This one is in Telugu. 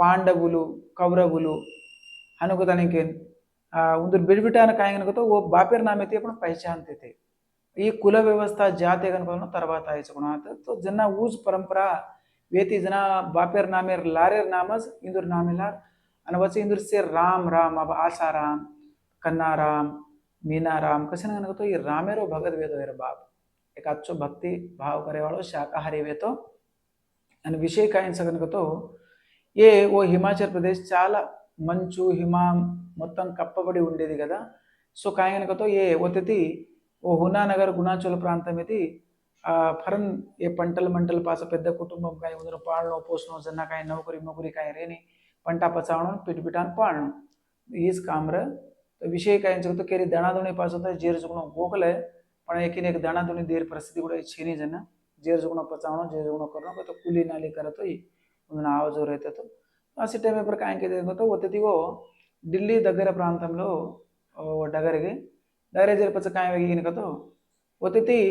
ಪಾಂಡವುಲು ಕೌರವುಲು ಹನುಕ ತನಕೇನ್ ಒಂದು ಬಿಡ್ಬಿಟ್ಟಾನ ಕಾಯಗನಕತ ಓ ಬಾಪೇರ್ ನಾಮೈತಿ ಅಪ್ಪ ಪೈಚಾನ್ತೈತೆ ಈ ಕುಲ ವ್ಯವಸ್ಥಾ ಜಾತಿ ಗನಕನ ತರ್ವಾತ ಆಯ್ಸ್ಕೊಣಾತ ತೋ ಜನ ಊಜ್ ಪರಂಪರಾ ವೇತಿ ಜನ ಬಾಪೇರ್ ನಾಮೇರ್ ಲಾರೇರ್ ನಾಮಸ್ ಇಂದೂರ್ ನಾಮಿಲಾರ್ ಅನವಚ ಇಂದೂರ್ ಸೇರ್ ರಾಮ್ ರಾಮ್ ಅಬ ಆಸಾರಾಮ್ ಕನ್ನಾರಾಮ್ मीनाराम कसन गनको तो ये रामेरो भगत वेदो हेर बाप एक अच्छो भक्ति भाव करे वालों शाकाहारी वे तो అని విషయకాయన సగనుకతో ఏ ఓ హిమాచల్ ప్రదేశ్ చాలా మంచు హిమా మొత్తం కప్పబడి ఉండేది కదా. సో కాయనకతో ఏ ఒత్తి ఓ హునానగర్ గుణాచల ప్రాంతం ఇది ఆ ఫరన్ ఏ పంటల మంటల పాస పెద్ద కుటుంబం కాయ ఉందిన పాడడం పోసిన జన్నకాయ నౌకరి మొకరి కాయ రేని పంట పచావడం పిటిపిటాన్ పాడడం ఈజ్ కామ్ర. విషయకాయ కాయించకతో కేరీ దణాదుని పాసతో జేరుచుకున్నాం గోకలే પણ એકીને దణాదుని దేరి పరిస్థితి కూడా છે નહીં जेर्सुकून पचाउन जेर्सुकून करण कोई तो कुली नाली करे तो ही ఉందని ఆవజు రైతుతో ఆ సిటీ పేపర్కి ఆయనకి ఎదుగుతో ఒత్తిదిగో ఢిల్లీ దగ్గర ప్రాంతంలో డగరికి డగరే జరిపచ్చ కాయ ఈయనకతో ఒత్తితి